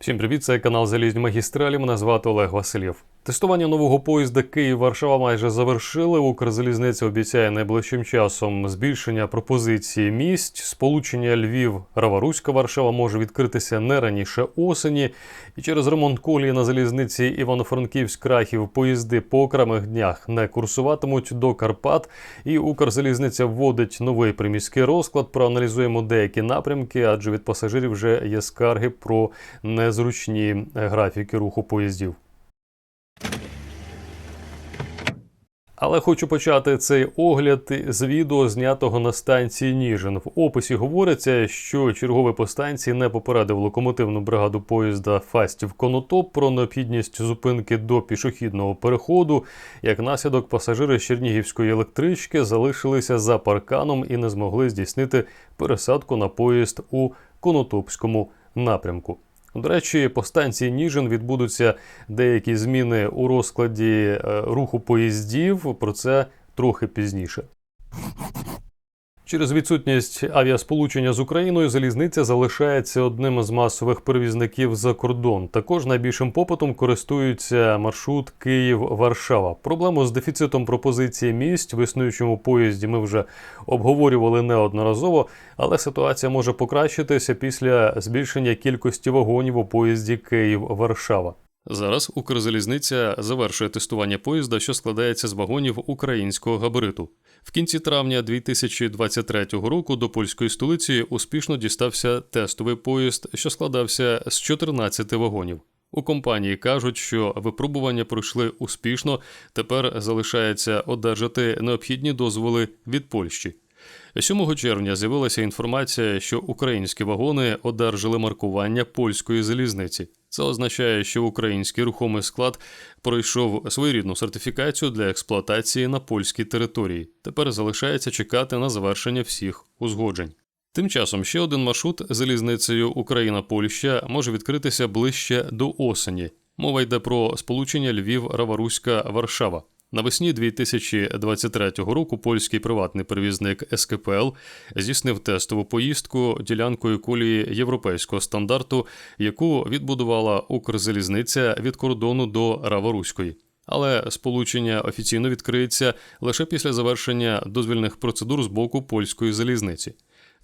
Всім привіт, це канал Залізні магістралі. Мене звати Олег Васильєв. Тестування нового поїзда Київ-Варшава майже завершили. Укрзалізниця обіцяє найближчим часом збільшення пропозиції місць. Сполучення Львів Раваруська Варшава може відкритися не раніше осені. І через ремонт колії на залізниці Івано-Франківськ Крахів поїзди по окремих днях не курсуватимуть до Карпат. І Укрзалізниця вводить новий приміський розклад. Проаналізуємо деякі напрямки, адже від пасажирів вже є скарги про незручні графіки руху поїздів. Але хочу почати цей огляд з відео, знятого на станції Ніжин. В описі говориться, що черговий по станції не попередив локомотивну бригаду поїзда Фастів Конотоп про необхідність зупинки до пішохідного переходу. Як наслідок, пасажири Чернігівської електрички залишилися за парканом і не змогли здійснити пересадку на поїзд у Конотопському напрямку. До речі, по станції Ніжин відбудуться деякі зміни у розкладі е, руху поїздів. Про це трохи пізніше. Через відсутність авіасполучення з Україною залізниця залишається одним з масових перевізників за кордон. Також найбільшим попитом користується маршрут Київ-Варшава. Проблему з дефіцитом пропозиції місць в існуючому поїзді ми вже обговорювали неодноразово, але ситуація може покращитися після збільшення кількості вагонів у поїзді Київ-Варшава. Зараз Укрзалізниця завершує тестування поїзда, що складається з вагонів українського габариту. В кінці травня 2023 року до польської столиці успішно дістався тестовий поїзд, що складався з 14 вагонів. У компанії кажуть, що випробування пройшли успішно. Тепер залишається одержати необхідні дозволи від Польщі. 7 червня з'явилася інформація, що українські вагони одержали маркування польської залізниці. Це означає, що український рухомий склад пройшов своєрідну сертифікацію для експлуатації на польській території. Тепер залишається чекати на завершення всіх узгоджень. Тим часом ще один маршрут залізницею Україна-Польща може відкритися ближче до осені. Мова йде про сполучення Львів-Раваруська-Варшава. Навесні 2023 року польський приватний перевізник СКПЛ здійснив тестову поїздку ділянкою колії європейського стандарту, яку відбудувала Укрзалізниця від кордону до Раваруської. Але сполучення офіційно відкриється лише після завершення дозвільних процедур з боку польської залізниці.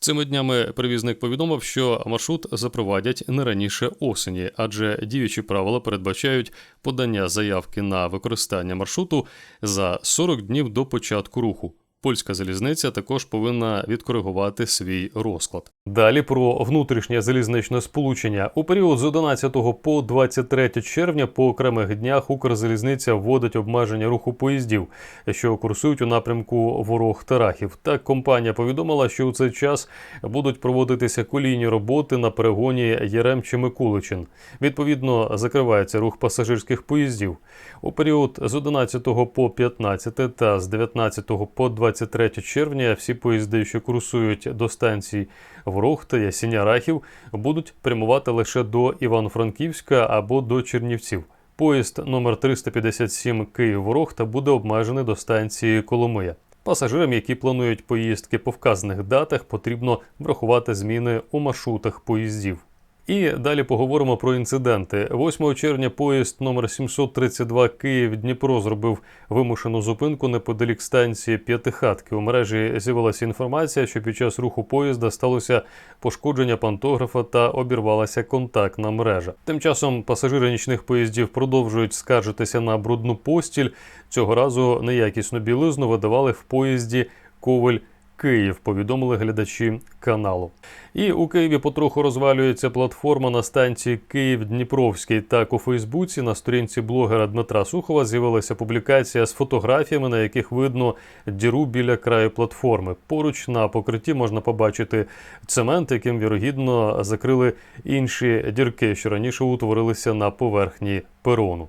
Цими днями перевізник повідомив, що маршрут запровадять не раніше осені, адже діючі правила передбачають подання заявки на використання маршруту за 40 днів до початку руху. Польська залізниця також повинна відкоригувати свій розклад. Далі про внутрішнє залізничне сполучення у період з 11 по 23 червня по окремих днях Укрзалізниця вводить обмеження руху поїздів, що курсують у напрямку ворог Тарахів. Так компанія повідомила, що у цей час будуть проводитися колійні роботи на перегоні Єрем чи Микуличин. Відповідно, закривається рух пасажирських поїздів. У період з 11 по 15 та з 19 по 23 червня всі поїзди, що курсують до станцій Ворог та Ясіня Рахів, будуть прямувати лише до Івано-Франківська або до Чернівців. Поїзд номер 357 Київ-Ворохта буде обмежений до станції Коломия. Пасажирам, які планують поїздки по вказаних датах, потрібно врахувати зміни у маршрутах поїздів. І далі поговоримо про інциденти. 8 червня поїзд номер 732 Київ Дніпро зробив вимушену зупинку неподалік станції П'ятихатки. У мережі з'явилася інформація, що під час руху поїзда сталося пошкодження пантографа та обірвалася контактна мережа. Тим часом пасажири нічних поїздів продовжують скаржитися на брудну постіль. Цього разу неякісну білизну видавали в поїзді Коваль. Київ повідомили глядачі каналу. І у Києві потроху розвалюється платформа на станції Київ-Дніпровський. Так у Фейсбуці на сторінці блогера Дмитра Сухова з'явилася публікація з фотографіями, на яких видно діру біля краю платформи. Поруч на покритті можна побачити цемент, яким вірогідно закрили інші дірки, що раніше утворилися на поверхні перону.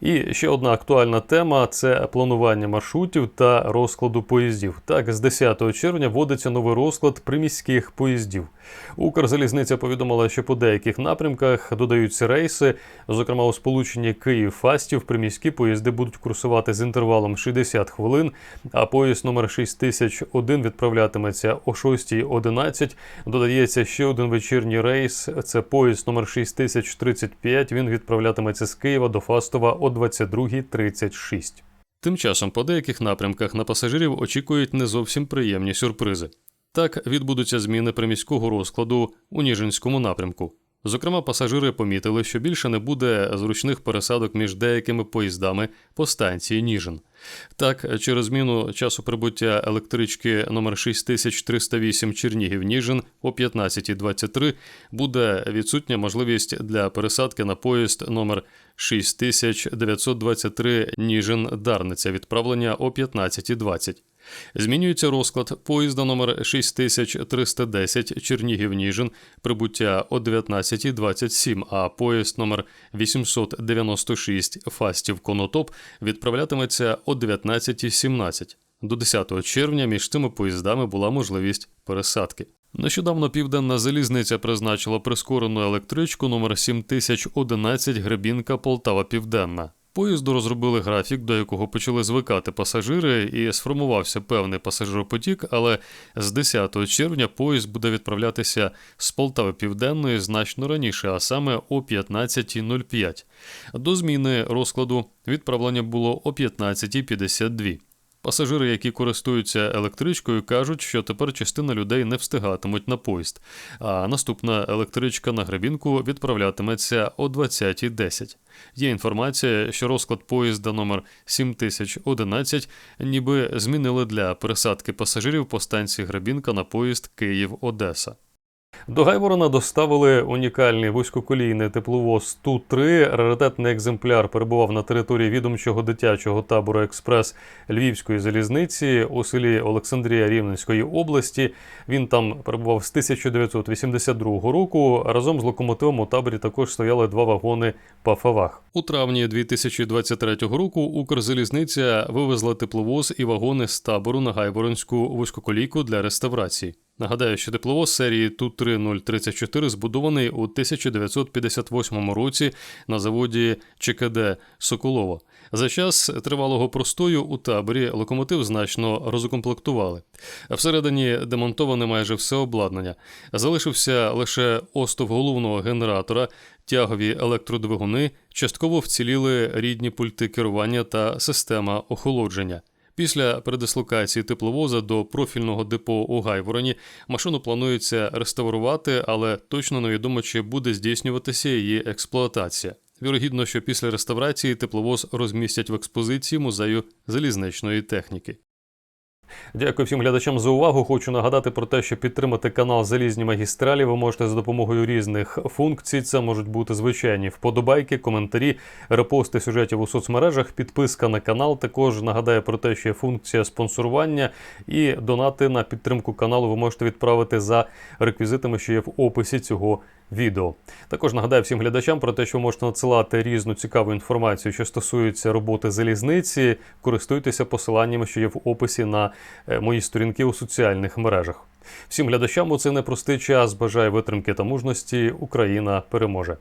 І ще одна актуальна тема це планування маршрутів та розкладу поїздів. Так, з 10 червня вводиться новий розклад приміських поїздів. Укрзалізниця повідомила, що по деяких напрямках додаються рейси, зокрема у сполученні Київ-Фастів, приміські поїзди будуть курсувати з інтервалом 60 хвилин, а поїзд номер 6001 відправлятиметься о 6.11. Додається ще один вечірній рейс. Це поїзд номер 6035. Він відправлятиметься з Києва до Фастова о 22.36. Тим часом по деяких напрямках на пасажирів очікують не зовсім приємні сюрпризи. Так відбудуться зміни приміського розкладу у Ніжинському напрямку. Зокрема, пасажири помітили, що більше не буде зручних пересадок між деякими поїздами по станції Ніжин. Так, через зміну часу прибуття електрички номер 6308 Чернігів-Ніжин о 15.23 буде відсутня можливість для пересадки на поїзд номер 6923 Ніжин-Дарниця відправлення о 15.20. Змінюється розклад поїзда номер 6310 Чернігів-Ніжин, прибуття о 19.27, а поїзд номер 896 Фастів Конотоп відправлятиметься о 19.17. До 10 червня між цими поїздами була можливість пересадки. Нещодавно південна залізниця призначила прискорену електричку номер 7011 Гребінка Полтава Південна. Поїзду розробили графік, до якого почали звикати пасажири, і сформувався певний пасажиропотік, але з 10 червня поїзд буде відправлятися з Полтави Південної значно раніше, а саме о 15.05. До зміни розкладу відправлення було о 15.52. Пасажири, які користуються електричкою, кажуть, що тепер частина людей не встигатимуть на поїзд, а наступна електричка на гребінку відправлятиметься о 20.10. Є інформація, що розклад поїзда номер 7011 ніби змінили для пересадки пасажирів по станції Гребінка на поїзд Київ-Одеса. До Гайворона доставили унікальний вузькоколійний тепловоз Ту-3. Раритетний екземпляр перебував на території відомчого дитячого табору Експрес Львівської залізниці у селі Олександрія Рівненської області. Він там перебував з 1982 року. Разом з локомотивом у таборі також стояли два вагони Пафавах. У травні 2023 року Укрзалізниця вивезла тепловоз і вагони з табору на Гайворонську вузькоколійку для реставрації. Нагадаю, що тепловоз серії Ту-3034 збудований у 1958 році на заводі ЧКД Соколова. За час тривалого простою у таборі локомотив значно розукомплектували. Всередині демонтоване майже все обладнання. Залишився лише остов головного генератора, тягові електродвигуни, частково вціліли рідні пульти керування та система охолодження. Після передислокації тепловоза до профільного депо у Гайвороні машину планується реставрувати, але точно невідомо, чи буде здійснюватися її експлуатація. Вірогідно, що після реставрації тепловоз розмістять в експозиції музею залізничної техніки. Дякую всім глядачам за увагу. Хочу нагадати про те, що підтримати канал Залізні магістралі ви можете за допомогою різних функцій. Це можуть бути звичайні вподобайки, коментарі, репости сюжетів у соцмережах, підписка на канал. Також нагадаю про те, що є функція спонсорування і донати на підтримку каналу ви можете відправити за реквізитами, що є в описі цього відео. Також нагадаю всім глядачам про те, що можете надсилати різну цікаву інформацію, що стосується роботи залізниці. Користуйтеся посиланнями, що є в описі на е, мої сторінки у соціальних мережах. Всім глядачам у цей непростий час бажаю витримки та мужності. Україна переможе.